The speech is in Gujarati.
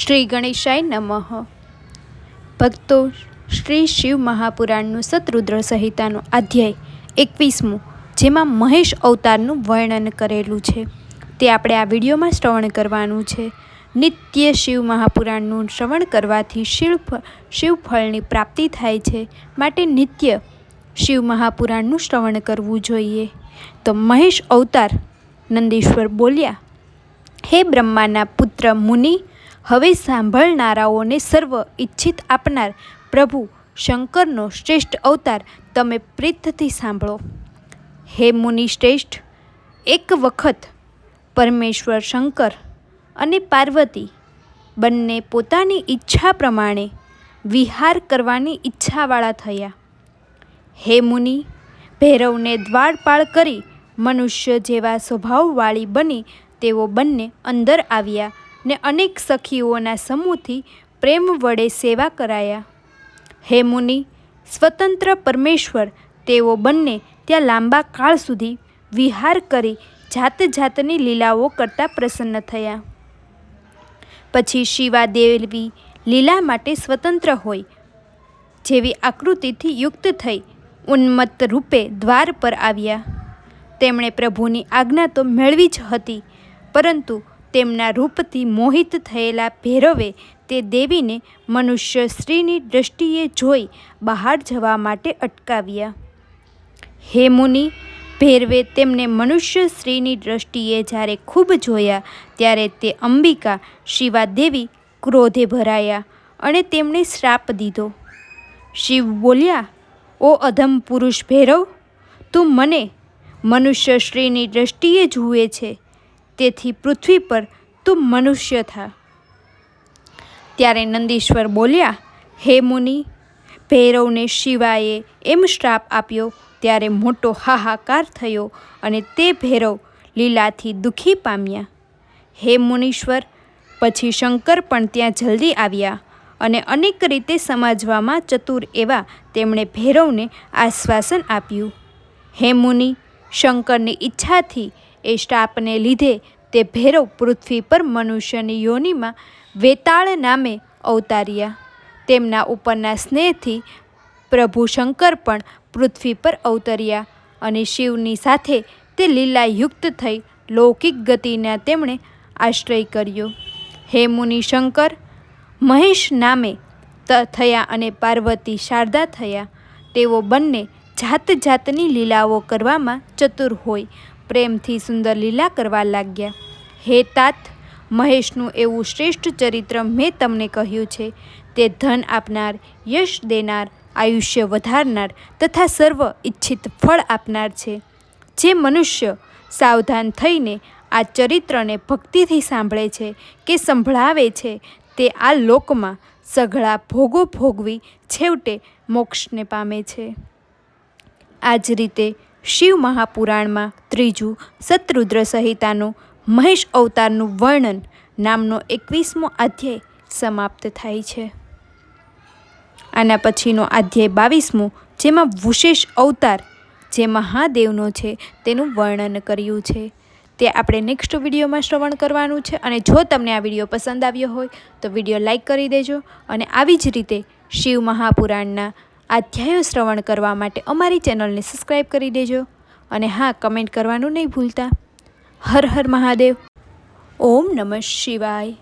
શ્રી ગણેશાય નમઃ. ભક્તો, શ્રી શિવ મહાપુરાણનું સતરુદ્ર સંહિતાનો અધ્યાય એકવીસમું, જેમાં મહેશ અવતારનું વર્ણન કરેલું છે. તે આપણે આ વિડીયોમાં શ્રવણ કરવાનું છે. નિત્ય શિવ મહાપુરાણનું શ્રવણ કરવાથી શિવ શિવફળની પ્રાપ્તિ થાય છે માટે નિત્ય શિવ મહાપુરાણનું શ્રવણ કરવું જોઈએ. તો મહેશ અવતાર નંદીશ્વર બોલ્યા, હે બ્રહ્માના પુત્ર મુનિ હવે સાંભળનારાઓને સર્વ ઈચ્છિત આપનાર પ્રભુ શંકરનો શ્રેષ્ઠ અવતાર તમે પ્રીતથી સાંભળો. હે મુનિ શ્રેષ્ઠ, એક વખત પરમેશ્વર શંકર અને પાર્વતી બંને પોતાની ઈચ્છા પ્રમાણે વિહાર કરવાની ઈચ્છાવાળા થયા. હે મુનિ, ભૈરવને દ્વારપાળ કરી મનુષ્ય જેવા સ્વભાવવાળી બની તેઓ બંને અંદર આવ્યા. ને અનેક સખીઓના સમૂહથી પ્રેમ વડે સેવા કરાયા. હે મુનિ, સ્વતંત્ર પરમેશ્વર, તેઓ બંને ત્યાં લાંબા કાળ સુધી વિહાર કરી જાત જાતની લીલાઓ કરતા પ્રસન્ન થયા. પછી શિવા દેવી લીલા માટે સ્વતંત્ર હોય, જેવી આકૃતિથી યુક્ત થઈ ઉન્મત્ત રૂપે દ્વાર પર આવ્યા. તેમણે પ્રભુની આજ્ઞા તો મેળવી જ હતી, પરંતુ તેમના રૂપથી મોહિત થયેલા ભૈરવે તે દેવીને મનુષ્ય સ્ત્રીની દ્રષ્ટિએ જોઈ બહાર જવા માટે અટકાવ્યા. હે મુનિ, ભૈરવે તેમને મનુષ્ય સ્ત્રીની દ્રષ્ટિએ જ્યારે ખૂબ જોયા, ત્યારે તે અંબિકા શિવા દેવી ક્રોધે ભરાયા અને તેમણે શ્રાપ દીધો. શિવ બોલ્યા, ઓ અધમ પુરુષ ભૈરવ, તું મને મનુષ્ય શ્રીની દ્રષ્ટિએ જુએ છે. તેથી પૃથ્વી પર તું મનુષ્ય થા. ત્યારે નંદીશ્વર બોલ્યા, હે મુનિ, ભૈરવને શિવાએ એમ શ્રાપ આપ્યો, ત્યારે મોટો હાહાકાર થયો અને તે ભૈરવ લીલાથી દુઃખી પામ્યા. હે મુનીશ્વર, પછી શંકર પણ ત્યાં જલ્દી આવ્યા અને અનેક રીતે સમજવામાં ચતુર એવા તેમણે ભૈરવને આશ્વાસન આપ્યું. હે મુનિ, શંકરની ઈચ્છાથી એ શ્રાપને લીધે તે ભૈરવ પૃથ્વી પર મનુષ્યની યોનિમાં વેતાળ નામે અવતાર્યા. તેમના ઉપરના સ્નેહથી પ્રભુ શંકર પણ પૃથ્વી પર અવતર્યા અને શિવની સાથે તે લીલાયુક્ત થઈ લૌકિક ગતિના તેમણે આશ્રય કર્યો. હે મુનિ શંકર, મહેશ નામે ત થયા અને પાર્વતી શારદા થયા. તેઓ બંને જાત જાતની લીલાઓ કરવામાં ચતુર હોય. પ્રેમથી સુંદર લીલા કરવા લાગ્યા. હે તાત, મહેશનું એવું શ્રેષ્ઠ ચરિત્ર મેં તમને કહ્યું છે. તે ધન આપનાર, યશ દેનાર, આયુષ્ય વધારનાર તથા સર્વ ઈચ્છિત ફળ આપનાર છે. જે મનુષ્ય સાવધાન થઈને આ ચરિત્રને ભક્તિથી સાંભળે છે કે સંભળાવે છે, તે આ લોકમાં સઘળા ભોગો ભોગવી છેવટે મોક્ષને પામે છે. આ જ રીતે શિવ મહાપુરાણમાં ત્રીજું શત્રુદ્ર સંહિતાનું મહેશ અવતારનું વર્ણન નામનો એકવીસમો અધ્યાય સમાપ્ત થાય છે. આના પછીનો અધ્યાય બાવીસમો, જેમાં વિશેષ અવતાર જે મહાદેવનો છે તેનું વર્ણન કર્યું છે. તે આપણે નેક્સ્ટ વિડીયોમાં શ્રવણ કરવાનું છે અને જો તમને આ વીડિયો પસંદ આવ્યો હોય તો વીડિયો લાઈક કરી દેજો અને આવી જ રીતે શિવ મહાપુરાણના અધ્યાયો શ્રવણ કરવા માટે અમારી ચેનલને સબસ્ક્રાઈબ કરી દેજો અને હા કમેન્ટ કરવાનું નહીં ભૂલતા. હર હર મહાદેવ. ઓમ નમઃ શિવાય.